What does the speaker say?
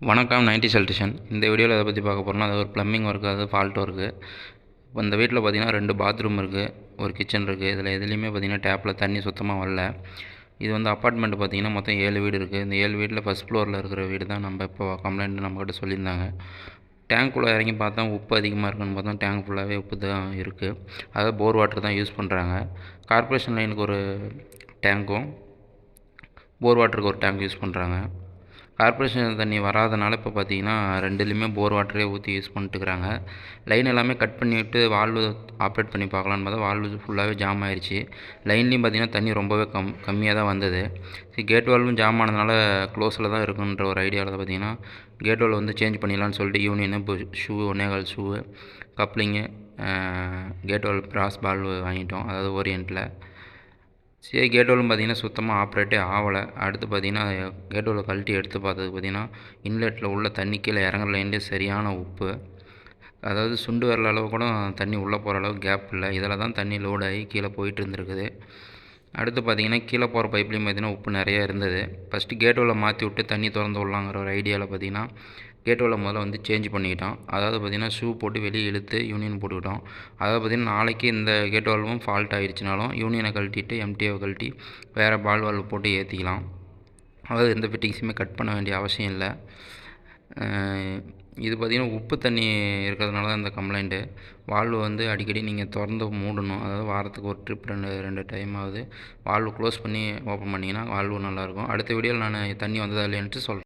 வணக்கம் ninety electrician இந்த வீடியோவில் எதை பற்றி பார்க்க போகிறோம்னா அது ஒரு ப்ளம்பிங் ஒர்க்கு அது ஃபால்ட் ஒர்க்கு இப்போ இந்த வீட்டில் பார்த்தீங்கன்னா ரெண்டு பாத்ரூம் இருக்குது ஒரு கிச்சன் இருக்குது இதில் எதுலேயுமே பார்த்தீங்கன்னா டேப்பில் தண்ணி சுத்தமாக வரல. இது வந்து அப்பார்ட்மெண்ட் பார்த்தீங்கன்னா மொத்தம் ஏழு வீடு இருக்குது இந்த ஏழு வீட்டில் ஃபஸ்ட் ஃப்ளோரில் இருக்கிற வீடு தான் நம்ம இப்போ கம்ப்ளைண்ட் நம்மக்கிட்ட சொல்லியிருந்தாங்க. டேங்க்குள்ளே இறங்கி பார்த்தா உப்பு அதிகமாக இருக்குன்னு பார்த்தா டேங்க் ஃபுல்லாகவே உப்பு தான் இருக்குது அதாவது போர் வாட்டர் தான் யூஸ் பண்ணுறாங்க கார்ப்பரேஷன் லைனுக்கு ஒரு டேங்க்கும் போர் வாட்டருக்கு ஒரு டேங்க் யூஸ் பண்ணுறாங்க கார்ப்பரேஷன் தண்ணி வராதனால இப்போ பார்த்தீங்கன்னா ரெண்டுலேயுமே போர் வாட்டரே ஊற்றி யூஸ் பண்ணிட்டுக்கிறாங்க லைன் எல்லாமே கட் பண்ணிவிட்டு வால்வு ஆப்ரேட் பண்ணி பார்க்கலான்னு பார்த்தா வால்வு ஃபுல்லாகவே ஜாம் ஆயிடுச்சு லைன்லேயும் பார்த்தீங்கன்னா தண்ணி ரொம்பவே கம் கம்மியாக தான் வந்தது. சரி கேட் வால்வும் ஜாம் ஆனதுனால க்ளோஸில் தான் இருக்குன்ற ஒரு ஐடியாவில் பார்த்தீங்கன்னா கேட் வால் வந்து சேஞ்ச் பண்ணிடலான்னு சொல்லிட்டு யூனியனு இப்போ ஷூ ஒன்னேகால் ஷூவு கப்ளிங்கு கேட் வால் ப்ராஸ் பால் வாங்கிட்டோம். அதாவது ஓரியண்ட்டில் சரி கேட்டோலும் பார்த்தீங்கன்னா சுத்தமாக ஆப்ரேட்டே ஆகலை. அடுத்து பார்த்தீங்கன்னா கேட்டோவில் கழட்டி எடுத்து பார்த்தது பார்த்தீங்கன்னா இன்லெட்டில் உள்ள தண்ணி கீழே இறங்குற லைன்லேயே சரியான உப்பு. அதாவது சுண்டு வரல அளவு கூட தண்ணி உள்ளே போகிற அளவுக்கு கேப் இல்லை. இதில் தான் தண்ணி லோடாகி ஆகி கீழே போயிட்டு இருந்திருக்குது. அடுத்து பார்த்தீங்கன்னா கீழே போகிற பைப்லேயும் பார்த்தீங்கன்னா உப்பு நிறையா இருந்தது. ஃபஸ்ட்டு கேட்டோவில் மாற்றி விட்டு தண்ணி திறந்து விடலாங்கிற ஒரு ஐடியாவில் பார்த்தீங்கன்னா கேட்டோவில் முதல்ல வந்து சேஞ்ச் பண்ணிக்கிட்டோம். அதாவது பார்த்திங்கன்னா ஷூ போட்டு வெளியே இழுத்து யூனியன் போட்டுக்கிட்டோம். அதாவது பார்த்திங்கன்னா நாளைக்கு இந்த கேட் வால்வும் ஃபால்ட் ஆகிடுச்சினாலும் யூனியனை கழட்டிட்டு எம்டிஏவை கழட்டி வேறு பால் வால்வு போட்டு ஏற்றிக்கலாம் அதாவது எந்த ஃபிட்டிங்ஸுமே கட் பண்ண வேண்டிய அவசியம் இல்லை. இது பார்த்திங்கன்னா உப்பு தண்ணி இருக்கிறதுனால தான் இந்த கம்ப்ளைண்ட்டு வால்வு வந்து அடிக்கடி நீங்கள் திறந்து மூடணும். அதாவது வாரத்துக்கு ஒரு ட்ரிப் ரெண்டு ரெண்டு டைம் ஆகுது வால்வு க்ளோஸ் பண்ணி ஓப்பன் பண்ணிங்கன்னா வால்வு நல்லாயிருக்கும் அடுத்த வீடியோவில் நான் தண்ணி வந்ததா இல்லைன்ட்டு சொல்கிறேன்